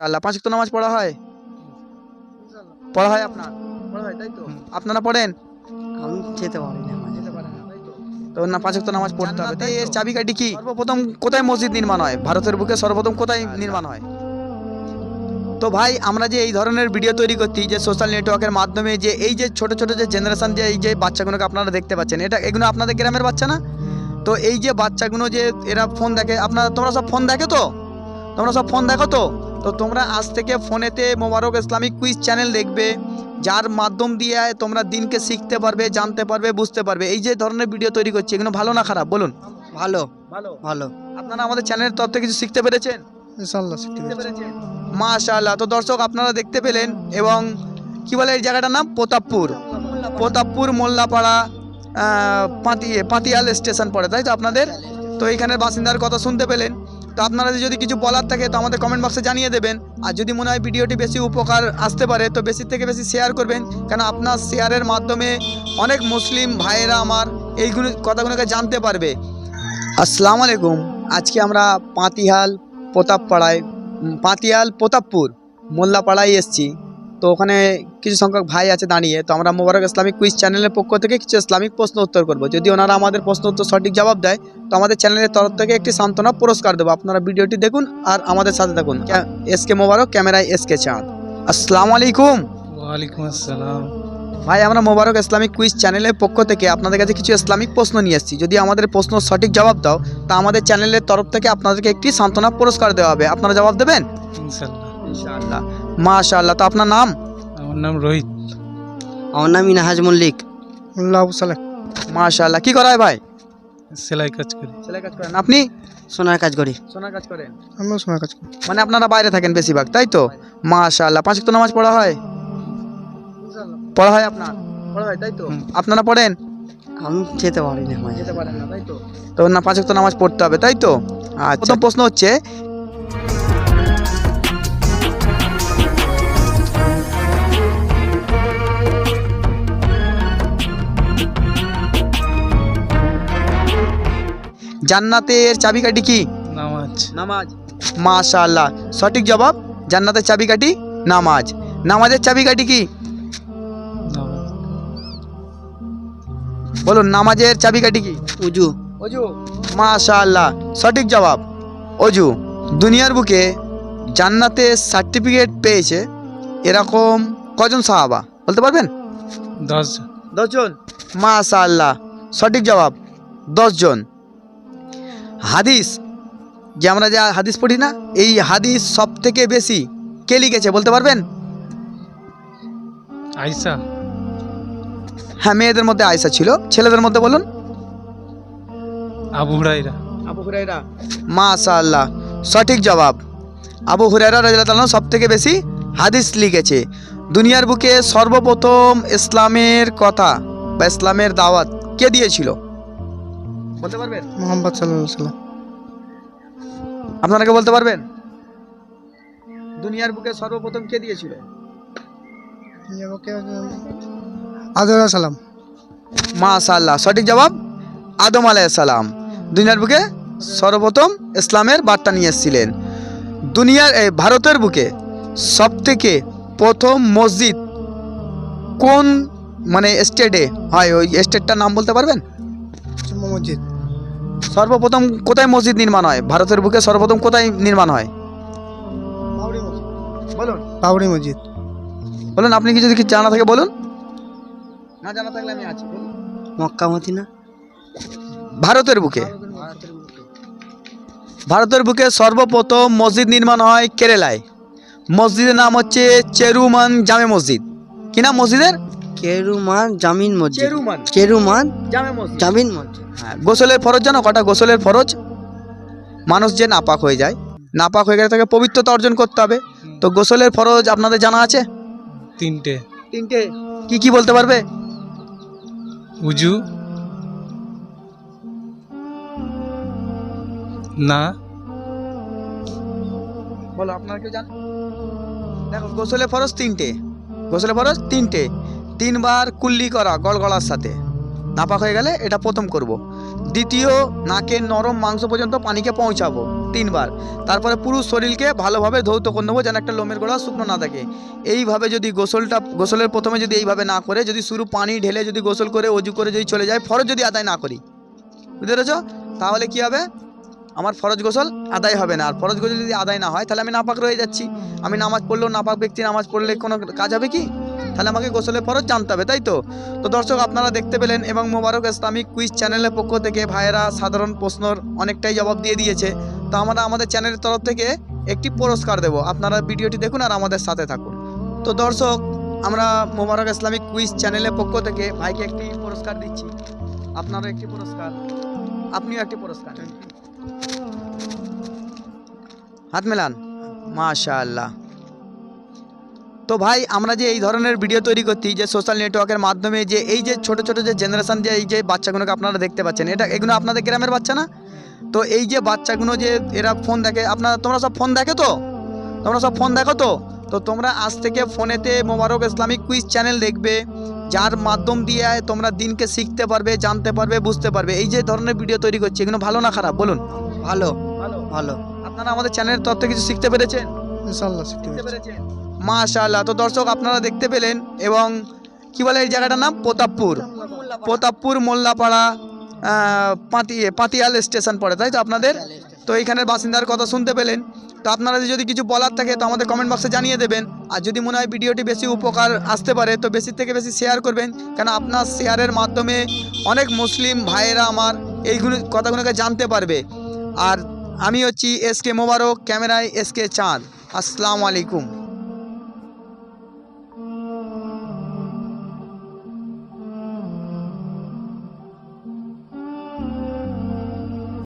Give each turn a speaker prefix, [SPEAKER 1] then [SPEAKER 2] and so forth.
[SPEAKER 1] আল্লাহ পাঁচ ওয়াক্ত নামাজ পড়া হয়? পড়া হয় আপনার? পড়া হয় তাই তো। আপনারা পড়েন?
[SPEAKER 2] আমি যেতে পারি না। মাঝে
[SPEAKER 1] তো। না পাঁচ নামাজ পড়তে হবে তাই এর চাবিকাঠি কি? সর্বপ্রথম কোথায় মসজিদ নির্মাণ হয়? ভারতের বুকে সর্বপ্রথম কোথায় নির্মাণ হয়? তো ভাই আমরা যে এই ধরনের ভিডিও তৈরি করছি যে সোশ্যাল নেটওয়ার্কের মাধ্যমে যে এই যে ছোট ছোট যে জেনারেশন যে এই যে বাচ্চাগুলোকে আপনারা দেখতে পাচ্ছেন এটা এগুলো আপনাদের গ্রামের বাচ্চা না? তো এই যে বাচ্চাগুলো যে এরা ফোন দেখে আপনারা তোমরা সব ফোন দেখো তো? তোমরা সব ফোন দেখো তো? তো তোমরা আজ থেকে ফোনেতে মোবারক ইসলামিক কুইজ চ্যানেল দেখবে যার মাধ্যম দিয়ে তোমরা দিনকে শিখতে পারবে জানতে পারবে বুঝতে পারবে। এই যে ধরনের ভিডিও তৈরি করছি এগুলো ভালো না খারাপ? বলুন।
[SPEAKER 2] ভালো।
[SPEAKER 1] ভালো।
[SPEAKER 2] ভালো।
[SPEAKER 1] আপনারা আমাদের চ্যানেলের তরফ থেকে কিছু শিখতে পেরেছেন? মাশাআল্লাহ। তো দর্শক আপনারা দেখতে পেলেন এবং কি বলে এই জায়গাটার নাম? প্রতাপপুর। প্রতাপপুর মোল্লাপাড়া আহ, পাতি পাতিয়াল স্টেশন পড়ে তাই তো আপনাদের? তো এইখানের বাসিন্দার কথা শুনতে পেলেন। তো আপনারা যদি কিছু বলার থাকে তো আমাদের কমেন্ট বক্সে জানিয়ে দেবেন। আর যদি মনে হয় ভিডিওটি বেশি উপকার আসতে পারে, তো বেশি থেকে বেশি শেয়ার করবেন। কেন আপনার শেয়ারের মাধ্যমে অনেক মুসলিম ভাইয়েরা আমার এইগুলো কথাগুলোকে জানতে পারবে। আসসালামু আলাইকুম। আজকে আমরা পাতিহাল প্রতাপপাড়ায় পাঁতিহাল প্রতাপপুর, মোল্লাপাড়ায় এসছি। তো ওখানে কিছু সংখ্যক ভাই আছে দাঁড়িয়ে তো আমরা মোবারক ইসলামিক কুইজ চ্যানেলের পক্ষ থেকে কিছু ইসলামিক প্রশ্ন উত্তর করব। যদি ওনারা আমাদের প্রশ্ন উত্তর সঠিক জবাব দেয় তো আমাদের চ্যানেলের তরফ থেকে একটি সান্ত্বনা পুরস্কার দেবো। আপনারা ভিডিওটি দেখুন আর আমাদের সাথে থাকুন। এস কে মোবারক ক্যামেরায় এস কে চাঁদ। আসসালামু আলাইকুম।
[SPEAKER 3] ওয়ালাইকুম আসসালাম।
[SPEAKER 1] ভাই আমরা মোবারক ইসলামিক কুইজ চ্যানেলের পক্ষ থেকে আপনাদের কাছে কিছু ইসলামিক প্রশ্ন নিয়ে এসেছি। যদি আমাদের প্রশ্ন সঠিক জবাব দাও তা আমাদের চ্যানেলের তরফ থেকে আপনাদেরকে একটি সান্ত্বনা পুরস্কার দেওয়া হবে। আপনারা জবাব দেবেন?
[SPEAKER 3] ইনশাল্লাহ
[SPEAKER 1] ইনশাআল্লাহ। মাশাআল্লাহ তো আপনার নাম?
[SPEAKER 3] আমার নাম রোহিত।
[SPEAKER 2] আমার নাম ইনাহাজ মল্লিক।
[SPEAKER 3] উল্লাহ সালেক
[SPEAKER 1] মাশাআল্লাহ কি করা হয় ভাই?
[SPEAKER 3] সেলাই কাজ করি।
[SPEAKER 1] ছেলে কাজ করেন। আপনি?
[SPEAKER 2] সোনার কাজ করি।
[SPEAKER 1] সোনার কাজ করেন।
[SPEAKER 3] আমিও সোনার কাজ করি।
[SPEAKER 1] মানে আপনারা বাইরে থাকেন বেশিরভাগ তাই তো? মাশাআল্লাহ পাঁচ ওয়াক্ত নামাজ পড়া হয়? পড়া হয় আপনার? পড়া হয় তাই তো? আপনারা পড়েন?
[SPEAKER 2] আমি যেতে পারি না
[SPEAKER 1] যেতে পারেন না তাই তো? তো না পাঁচ ওয়াক্ত নামাজ পড়তে হবে তাই তো? আচ্ছা। প্রথম প্রশ্ন হচ্ছে জান্নাতের চাবিকাঠি কি?
[SPEAKER 3] নামাজ।
[SPEAKER 1] নামাজ। মাশাআল্লাহ। সঠিক জবাব জান্নাতের চাবিকাঠি নামাজ। নামাজের চাবিকাঠি কি? বলুন নামাজের চাবিকাঠি কি?
[SPEAKER 2] উজু।
[SPEAKER 1] অজু মাশাআল্লাহ। সঠিক জবাব অজু দুনিয়ার বুকে জান্নাতে সার্টিফিকেট পেয়েছে এরকম কজন সাহাবা? বলতে পারবেন?
[SPEAKER 3] দশ
[SPEAKER 1] দশজন। মাশাআল্লাহ। সঠিক জবাব দশজন। হাদিস। যে আমরা যা হাদিস পড়ি না এই হাদিস সব থেকে বেশি কে লিখেছে বলতে পারবেন?
[SPEAKER 3] আইসা
[SPEAKER 1] হ্যাঁ মেয়েদের মধ্যে আয়সা ছিল। ছেলেদের মধ্যে বলুন।
[SPEAKER 3] আবু হুরাইরা
[SPEAKER 1] আবু হুরাইরা মাশাআল্লাহ সঠিক জবাব। আবু হুরাইরা রাদিয়াল্লাহু সব থেকে বেশি হাদিস লিখেছে। দুনিয়ার বুকে সর্বপ্রথম ইসলামের কথা বা ইসলামের দাওয়াত কে দিয়েছিল? বলতে পারবেন?
[SPEAKER 3] মোহাম্মদ সাল্লাহ সাল্লাম
[SPEAKER 1] আপনারা কে বলতে পারবেন? দুনিয়ার বুকে সর্বপ্রথম কে দিয়েছিল?
[SPEAKER 3] আদর সালাম।
[SPEAKER 1] মাশাআল্লাহ সঠিক জবাব? আদম আলাইহিস সালাম। দুনিয়ার বুকে সর্বপ্রথম ইসলামের বার্তা নিয়ে এসেছিলেন। দুনিয়ার এই ভারতের বুকে সবথেকে প্রথম মসজিদ কোন মানে স্টেটে হয় ওই স্টেটটার নাম বলতে পারবেন?
[SPEAKER 3] মসজিদ।
[SPEAKER 1] সর্বপ্রথম কোথায় মসজিদ নির্মাণ হয়? ভারতের বুকে সর্বপ্রথম কোথায় নির্মাণ হয়? বলুন।
[SPEAKER 3] বাবরি মসজিদ।
[SPEAKER 1] বলুন আপনি কি যদি কিছু জানা থাকে বলুন। না জানা থাকলে আমি আছি
[SPEAKER 2] মক্কা মদিনা।
[SPEAKER 1] ভারতের বুকে। ভারতের বুকে সর্বপ্রথম মসজিদ নির্মাণ হয় কেরালায়। মসজিদের নাম হচ্ছে চেরুমান জামে মসজিদ। কি নাম মসজিদের?
[SPEAKER 2] কেরুমান জামিন মসজিদ।
[SPEAKER 1] চেরুমান
[SPEAKER 2] কেরুমান
[SPEAKER 1] জামে মসজিদ।
[SPEAKER 2] জামিন মসজিদ
[SPEAKER 1] হ্যাঁ। গোসলের ফরজ জানো? কটা গোসলের ফরজ? মানুষ যে নাপাক হয়ে যায় নাপাক হয়ে গেলে তাকে পবিত্রতা অর্জন করতে হবে। তো গোসলের ফরজ আপনাদের জানা আছে?
[SPEAKER 3] তিনটে।
[SPEAKER 1] তিনটে। কি কি বলতে পারবে?
[SPEAKER 3] উজু। না।
[SPEAKER 1] বলো আপনারা কেউ জানেন দেখো গোসলে ফরজ তিনটে। গোসলে ফরজ তিনটে। তিনবার কুল্লি করা গড়গড়ার সাথে। নাপাক হয়ে গেলে এটা প্রথম করব। দ্বিতীয় নাকের নরম মাংস পর্যন্ত পানিকে পৌঁছাবো তিনবার। তারপরে পুরো শরীরকে ভালোভাবে ধৌত করে নেব যেন একটা লোমের গোড়া শুকনো না থাকে। এইভাবে যদি গোসলটা, গোসলের প্রথমে যদি এইভাবে না করে, যদি শুরু পানি ঢেলে যদি গোসল করে, অজু করে যদি চলে যায়, ফরজ যদি আদায় না করি। বুঝতে পেরেছ? তাহলে কি হবে? আমার ফরজ গোসল আদায় হবে না। আর ফরজ গোসল যদি আদায় না হয়, তাহলে আমি নাপাক রয়ে যাচ্ছি। আমি নামাজ পড়লেও নাপাক ব্যক্তি নামাজ পড়লে কোনো কাজ হবে কি? তাহলে আমাকে গোসলের ফরজ জানতে হবে তাই তো? তো দর্শক আপনারা দেখতে পেলেন এবং মোবারক ইসলামিক কুইজ চ্যানেলের পক্ষ থেকে ভাইয়েরা সাধারণ প্রশ্নর অনেকটাই জবাব দিয়ে দিয়েছে। তো আমরা আমাদের চ্যানেলের তরফ থেকে একটি পুরস্কার দেব। আপনারা ভিডিওটি দেখুন আর আমাদের সাথে থাকুন। তো দর্শক আমরা মোবারক ইসলামিক কুইজ চ্যানেলের পক্ষ থেকে ভাইকে একটি পুরস্কার দিচ্ছি। আপনারও একটি পুরস্কার। আপনিও একটি পুরস্কার। হাত মেলান। মাশাআল্লাহ। তো ভাই আমরা যে এই ধরনের ভিডিও তৈরি করছি যে সোশ্যাল নেটওয়ার্কের মাধ্যমে যে এই যে ছোট ছোট যে জেনারেশান যে এই যে বাচ্চাগুলোকে আপনারা দেখতে পাচ্ছেন এটা এগুলো আপনাদের গ্রামের বাচ্চা না? তো এই যে বাচ্চাগুলো যে এরা ফোন দেখে আপনারা তোমরা সব ফোন দেখো তো? তোমরা সব ফোন দেখো তো? তো তোমরা আজ থেকে ফোনেতে মোবারক ইসলামিক কুইজ চ্যানেল দেখবে যার মাধ্যম দিয়ে তোমরা দিনকে শিখতে পারবে জানতে পারবে বুঝতে পারবে। এই যে ধরনের ভিডিও তৈরি করছি এগুলো ভালো না খারাপ? বলুন।
[SPEAKER 2] ভালো
[SPEAKER 1] ভালো।
[SPEAKER 2] ভালো।
[SPEAKER 1] আপনারা আমাদের চ্যানেলের তথ্য কিছু শিখতে পেরেছেন?
[SPEAKER 3] ইনশাল্লাহ শিখতে
[SPEAKER 1] পেরেছেন? মাশাআল্লাহ। তো দর্শক আপনারা দেখতে পেলেন এবং কি বলে এই জায়গাটার নাম? প্রতাপপুর। প্রতাপপুর মোল্লাপাড়া আহ, পাতি পাতিয়াল স্টেশন পড়ে তাই তো আপনাদের? তো এইখানের বাসিন্দার কথা শুনতে পেলেন। তো আপনারা যদি কিছু বলার থাকে তো আমাদের কমেন্ট বক্সে জানিয়ে দেবেন। আর যদি মনে হয় ভিডিওটি বেশি উপকার আসতে পারে তো বেশি থেকে বেশি শেয়ার করবেন। কেন আপনার শেয়ারের মাধ্যমে অনেক মুসলিম ভাইয়েরা আমার এইগুলো কথাগুলোকে জানতে পারবে। আর আমি হচ্ছি এস কে মোবারক ক্যামেরায় এস কে চাঁদ। আসসালামু আলাইকুম।